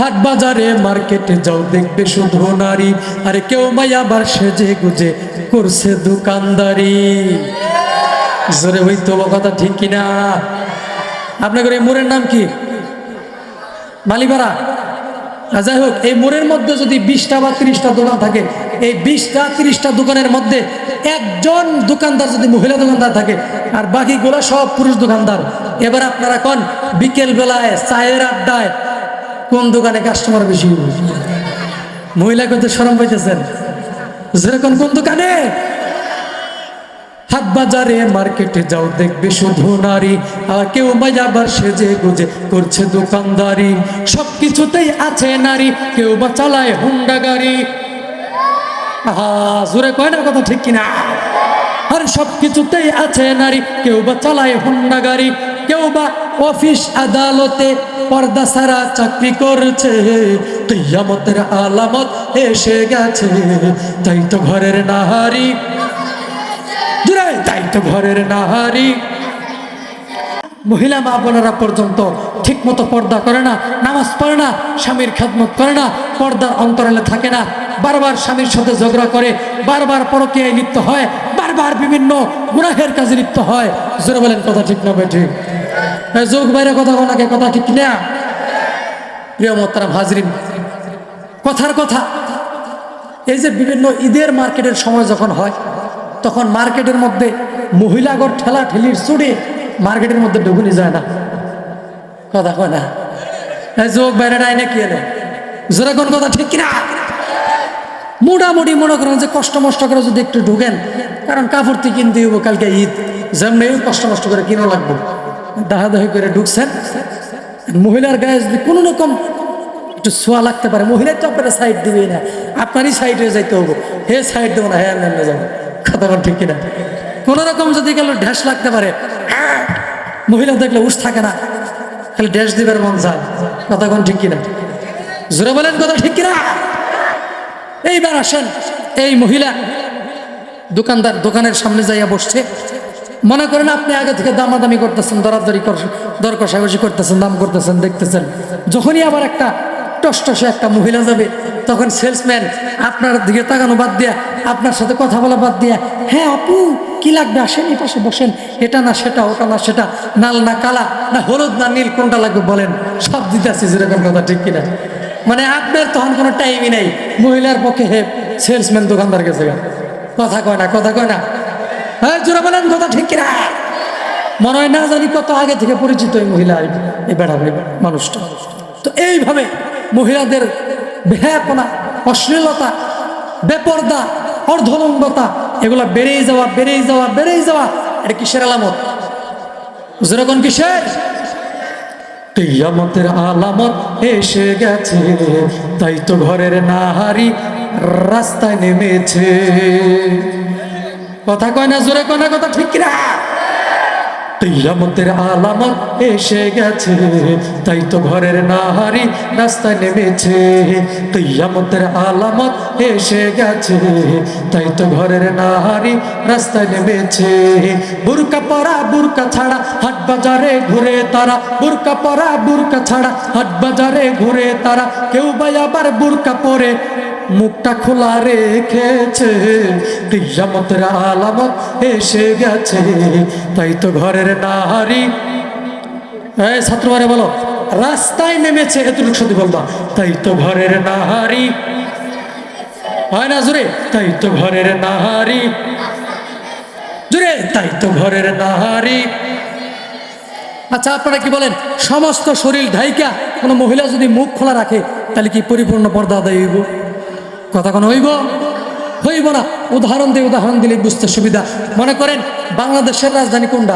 হাট বাজারে মার্কেটে যাও, দেখবে শুধু নারী। আরে কেউ মাই আবার সেজে গুজে করছে দোকানদারি। জোরে ওই তো কথা ঠিক কিনা? আপনাদের এই মোড়ের নাম কি? মালিপাড়া যাই হোক, এই মোড়ের মধ্যে যদি বিশটা বা তিরিশটা দোকান থাকে, এই বিশটা, তিরিশটা দোকানের মধ্যে একজন দোকানদার যদি মহিলা দোকানদার থাকে, আর বাকিগুলো সব পুরুষ দোকানদার। এবার আপনারা কোন? বিকেল বেলায় চায়ের আড্ডায় কোন দোকানে কাস্টমার বেশি? মহিলা কিন্তু সরম পাইতেছেন। যেরকম কোন দোকানে? হাট বাজারে, মার্কেটে যাও, দেখবে শুধু নারী। আর কেউ বাজাবার সেজে গুজে করছে দোকানদারি। সব কিছুতেই আছে নারী, কেউ বা চালায় হুন্ডা গাড়ি। আহা, জোরে কয় না কথা ঠিক কিনা? আর সব কিছুতেই আছে নারী, কেউ বা চালায় হুন্ডা গাড়ি। কেউ বা অফিস আদালতে পর্দা সারা চাকরি করছে। কিয়ামতের আলামত এসে গেছে। তাই তো ঘরের নাহারি। তাই তো ঘরের নাহারি। মহিলা মা বোনেরা পর্যন্ত ঠিক মতো পর্দা করে না, নামাজ পড়ে না, স্বামীর খেদমত করে না, পর্দার অন্তরালে থাকে না। বারবার স্বামীর সাথে ঝগড়া করে, বারবার পরকীয়ায় লিপ্ত হয়, বারবার বিভিন্ন গুনাহের কাজে লিপ্ত হয়। জোরে বলেন কথা ঠিক না বেঠিক বাইরে কথা না ঈদের মার্কেটের সময় যখন হয়, তখন মার্কেটের মধ্যে মহিলাগর ঠেলা ঠেলির চুড়ে মার্কেটের মধ্যে ঢুকুনি যায় না। কথা যোগ না? কি এনে জোরে কথা ঠিক মোটামুটি মনে করেন যে কষ্ট মষ্ট করে যদি একটু ঢুকেন, কারণ কাপড় কিনতে হইব কালকে ঈদ, যেমনি কষ্ট মষ্ট করে কিনা লাগবো। দাহাদাহি করে ঢুকছেন। মহিলার গায়ে যদি কোনো রকম একটু ছোঁয়া লাগতে পারে, মহিলার তো আপনারা সাইড দিবেই না, আপনারই সাইডে যাইতে হব। হে সাইড দেবো না, হে নেমে যাব কথা ঠিক কিনা? কোনো রকম যদি গেল ঢ্যাস লাগতে পারে, মহিলা দেখলে উস থাকে না, খালি ড্যাশ দিবার মন যায় কথা ঠিক কিনা? জোরে বলেন কথা ঠিক কিনা? এইবার আসেন, এই মহিলা দোকানদার দোকানের সামনে যাইয়া বসছে। মনে করেন আপনি আগে থেকে দামাদামি করতেছেন, দরাদরি দর কষাকষি করতেছেন, দাম করতেছেন, দেখতেছেন। যখনই আবার একটা টসটসে একটা মহিলা যাবে, তখন সেলসম্যান আপনার দিকে তাকানো বাদ দিয়া, আপনার সাথে কথা বলা বাদ দিয়া হ্যাঁ আপু, কি লাগবে? আসেন এই পাশে বসেন। এটা না সেটা, ওটা না সেটা, নাল না কালা, না হলুদ না নীল, কোনটা লাগবে বলেন? সব দিতে আসছি যেরকম কথা, ঠিক কিনা? মানে আপনার তখন কোনো টাইমই নাই। মহিলার পক্ষে হে সেলসম্যান দোকানদার গেছে কথা কয় না, কথা কয় না। হ্যাঁ জোরে বলেন, কথা ঠিক কিনা? মনে হয় না জানি কত আগে থেকে পরিচিত এই মহিলা, এই- এই বেড়া, এই মানুষটা। তো এইভাবে মহিলাদের বেহাপনা অশ্লীলতা, বেপর্দা, অর্ধলঙ্গতা, এগুলা বেড়েই যাওয়া বেড়েই যাওয়া বেড়েই যাওয়া, এটা কিসের আলামত? যেরকম কিসের? কিয়ামতের আলামত এসে গেছে, তাই তো ঘরের নাহারি রাস্তায় নেমেছে। কথা কয় না, জোরে কয় না কথা ঠিক কিয়ামতের আলামত এসে গেছে, তাই তো ঘরের নাহারি রাস্তায় নেমেছে। কিয়ামতের আলামত এসে গেছে, তাই তো ঘরের নাহারি নেমেছে। বুরকা পরা বুরকা ছাড়া হাট বাজারে ঘুরে তারা, বুরকা পরা বুরকা ছাড়া হাট বাজারে ঘুরে তারা। কেউ বা আবার বুরকা পরে মুখটা খোলা রেখেছে কিয়ামতের আলামত এসে গেছে। তাই তো ঘরের এই ছাত্রবারে বলো, রাস্তায় নেমেছে, এতটুকু সত্যি বলবা। তাই তো ঘরের নাহারি হয় না, জোরে? তাই তো ঘরের নাহারি জোরে? তাই তো ঘরের নাহারি আচ্ছা আপনারা কি বলেন, সমস্ত শরীর ঢাইকা, কোনো মহিলা যদি মুখ খোলা রাখে, তাহলে কি পরিপূর্ণ পর্দা আদায় হইব? কথা কোনো হইব? হইব না। উদাহরণ দিয়ে উদাহরণ দিলে বুঝতে সুবিধা। মনে করেন, বাংলাদেশের রাজধানী কোনটা?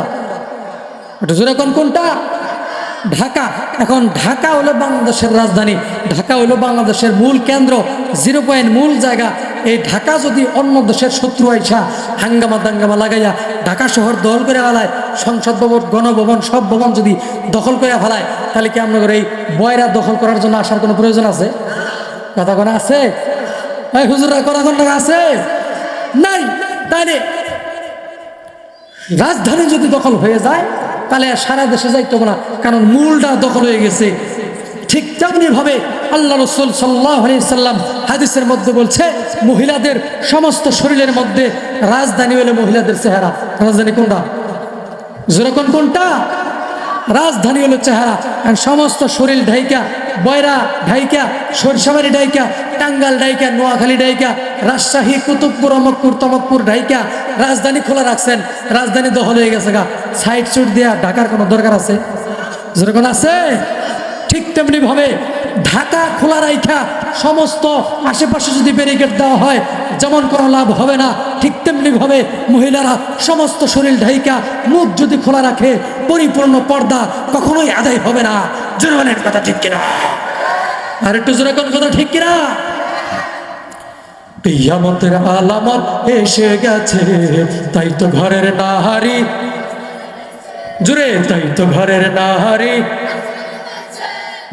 একটু জোরে কোন কোনটা? ঢাকা। এখন ঢাকা হলো বাংলাদেশের রাজধানী। ঢাকা হলো বাংলাদেশের মূল কেন্দ্র। জিরো পয়েন্ট মূল জায়গা। এই ঢাকা যদি অন্য দেশের শত্রু আইসা, হাঙ্গামা দাঙ্গামা লাগাইয়া ঢাকা শহর দখল করে ফেলায়, সংসদ ভবন, গণভবন, সব ভবন যদি দখল করে ফেলায়, তাহলে কি আপনাদের এই বয়রা দখল করার জন্য আসার কোনো প্রয়োজন আছে? কথা কোনো আছে? এই হুজুরা আছে? নাই তাইলে রাজধানী যদি দখল হয়ে যায়, তাহলে সারা দেশে যাইতে না, কারণ মূলটা দখল হয়ে গেছে। ঠিক তেমনি ভাবে আল্লাহ রসুল সাল্লাহ সাল্লাম হাদিসের মধ্যে বলছে, মহিলাদের সমস্ত শরীরের মধ্যে রাজধানী হলে মহিলাদের চেহারা। রাজধানী কোনটা? যেরকম কোনটা? রাজধানী হলো চেহারা। সমস্ত শরীর ঢাইকা বয়রা ঢাইকা, সরষাবাড়ি ডাইকা টাঙ্গাল ডাইকা নোয়াখালী ডাইকা রাজশাহী, কুতুবপুর অমকপুর তমকপুর ঢাইকা, রাজধানী খোলা রাখছেন। রাজধানী দখল হয়ে গেছে গা। সাইড সুট দেওয়া ঢাকার কোনো দরকার আছে? যেরকম আছে? ঠিক তেমনি ভাবে ঢাকা খোলা রাইখা সমস্ত আশেপাশে যদি ব্যারিকেড দেওয়া হয়, যেমন কোনো লাভ হবে না। ঠিক তেমনি ভাবে মহিলারা সমস্ত শরীর ঢাইকা, মুখ যদি খোলা রাখে, পরিপূর্ণ পর্দা কখনোই আদায় হবে না। জোরবানের কথা ঠিক কিনা? আর একটু জোরে কোন কথা ঠিক কিনা? ইয়ামতের আলামত এসে গেছে, তাই তো ঘরের নাহারি। জুড়ে তাই তো ঘরের নাহারি।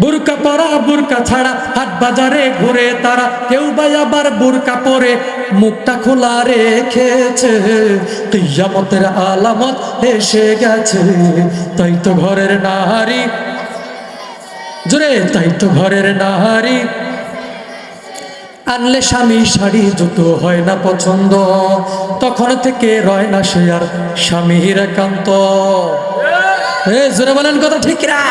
বুরকা পরা বুরকা ছাড়া হাট বাজারে ঘুরে তারা, কেউ বা আবার বুরকা পরে মুখটা খোলা রেখেছে। কিয়ামতের আলামত এসে গেছে, তাই তো ঘরের নাহারি। জোরে, তাই তো ঘরের নাহারি। আনলে স্বামী শাড়ি, জুতো হয় না পছন্দ। তখন থেকে রয় না সে আর স্বামীর একান্ত। জোরে বলেন কথা ঠিক না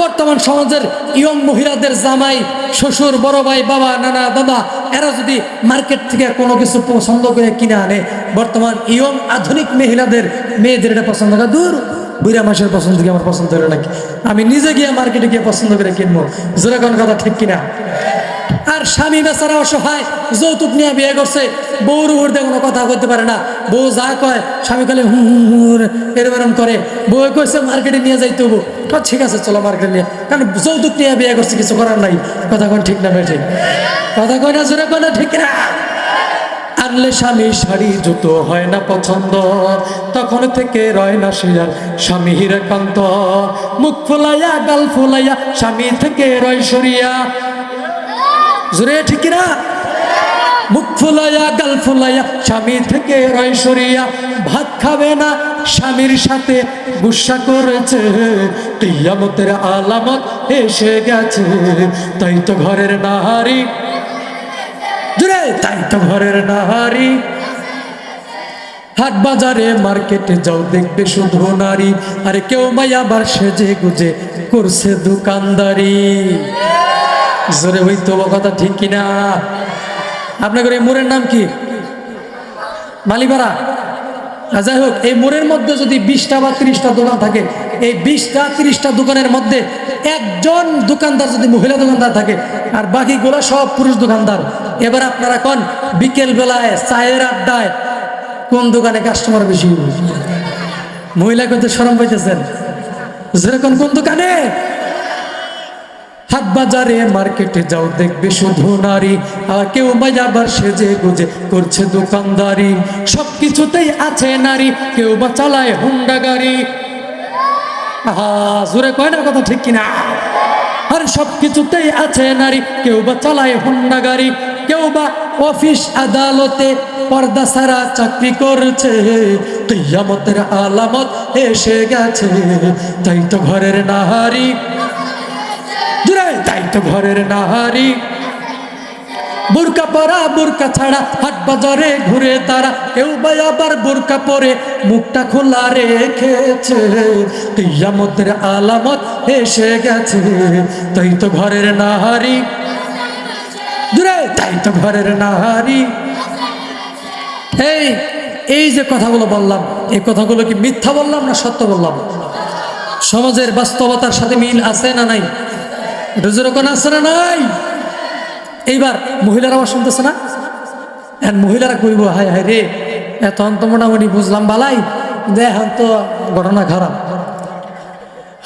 বর্তমান সমাজের ইয়ং মহিলাদের জামাই, শ্বশুর, বড় ভাই, বাবা, নানা, দাদা, এরা যদি মার্কেট থেকে কোনো কিছু পছন্দ করে কিনে আনে, বর্তমান ইয়ং আধুনিক মহিলাদের, মেয়েদের এটা পছন্দ করে। দূর। বুড়া মাসের পছন্দ কি আমার পছন্দ হলো নাকি? আমি নিজে গিয়ে মার্কেটে গিয়ে পছন্দ করে কিনবো। জোরে কোন কথা ঠিক কিনা? আর স্বামী বেচারা অসহায়, যৌতুক নিয়ে বিয়ে করছে, বউর উপর দিয়ে কোনো কথা করতে পারে না। বউ যা কয়, স্বামী খালি হুম হুম হুম এরম করে। বউ কইছে, মার্কেটে নিয়ে যাইতে হব তো ঠিক আছে, চলো মার্কেটে নিয়ে। কারণ যৌতুক নিয়ে বিয়ে করছে, কিছু করার নাই। কথা কোন ঠিক না ঠিক কথা কয় না জোরে কয় না ঠিক না আনলে স্বামী শাড়ি, জুতো হয় না পছন্দ। তখন থেকে রয় না সে আর স্বামীর একান্ত মুখ ফোলাইয়া, গাল ফোলাইয়া স্বামী থেকে রয় সরিয়া। জোরে, ঠিক না মুখ ফুলাইয়া, গাল ফুলাইয়া স্বামী থেকে রয় সরিয়া। ভাত খাবে না স্বামীর সাথে গুসা করেছে। কিয়ামতের আলামত এসে গেছে। তাই তো ঘরের জুড়ে তাই তো ঘরের নাহারি। হাট বাজারে, মার্কেটে যাও, দেখবে শুধু নারী। আরে কেউ মাই আবার সেজে গুজে করছে দোকানদারি। জোরে হইতো বা কথা ঠিক কিনা? আপনাদের এই মোড়ের নাম কি? মালিপাড়া আর যাই হোক, এই মোড়ের মধ্যে যদি বিশটা বা তিরিশটা দোকান থাকে, এই বিশটা, তিরিশটা দোকানের মধ্যে একজন দোকানদার যদি মহিলা দোকানদার থাকে, আর বাকিগুলো সব পুরুষ দোকানদার এবার আপনারা কোন? বিকেল বেলায়, চায়ের আড্ডায় কোন দোকানে কাস্টমার বেশি মহিলা কিন্তু সরম পাইতেছেন। যেরকম কোন দোকানে? হাট বাজারে, মার্কেটে যাও, দেখবে শুধু নারী। আর কেউ আবার সেজে গুজে করছে দোকানদারি। সব কিছুতেই আছে নারী, কেউ বা চালায় হুন্ডা গাড়ি। আহা, জোরে কয় না কথা ঠিক কিনা? আর সব কিছুতেই আছে নারী, কেউ বা চালায় হুন্ডা গাড়ি। কেউ অফিস আদালতে পর্দা সারা চাকরি করছে। কিয়ামতের আলামত এসে গেছে। তাই তো ঘরের নাহারি। তাই তো ঘরের নাহারি। বুরকা পরা, বুরকা ছাড়া হাট বাজারে ঘুরে তারা। কেউ বা আবার বুরকা পরে মুখটা খোলা রেখেছে। কিয়ামতের আলামত এসে গেছে। তাই তো ঘরের নাহারি। তাই তো ঘরের নাহারি এই এই যে কথাগুলো বললাম, এই কথাগুলো কি মিথ্যা বললাম না সত্য বললাম? সমাজের বাস্তবতার সাথে মিল আছে না নাই? রুজুরকন আছে না নাই? এইবার মহিলারা আমার শুনতেছে না? এখন মহিলারা কইব, হায় হায় রে এখন তো মোটামুটি বুঝলাম বালাই। দেখেন তো ঘটনা খারাপ।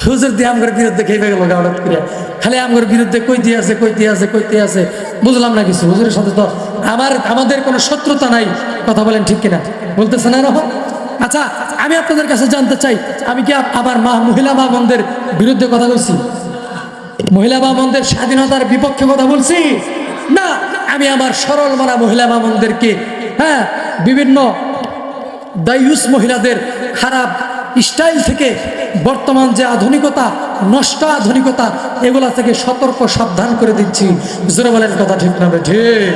হুজুর দিয়ে আমার বিরুদ্ধে খেয়ে গেল হঠাৎ করে খালি আমার বিরুদ্ধে কই দিয়ে আছে কই দিয়ে আছে কই দিয়ে আছে। বুঝলাম না কিছু, হুজুরের সাথে তো আমার, আমাদের কোনো শত্রুতা নাই। কথা বলেন ঠিক কিনা? বলতেছে না এরকম আচ্ছা আমি আপনাদের কাছে জানতে চাই, আমি কি আমার মা মহিলা মা বোনদের বিরুদ্ধে কথা বলছি? মহিলা মামনদের স্বাধীনতার বিপক্ষে কথা বলছি? না, আমি আমার সরল মানা মহিলা মামনদেরকে হ্যাঁ বিভিন্ন দায়ুস মহিলাদের খারাপ স্টাইল থেকে বর্তমান যে আধুনিকতা, নষ্ট আধুনিকতা, এগুলা থেকে সতর্ক, সাবধান করে দিচ্ছি জোরে বলেন কথা ঠিক না? ঠিক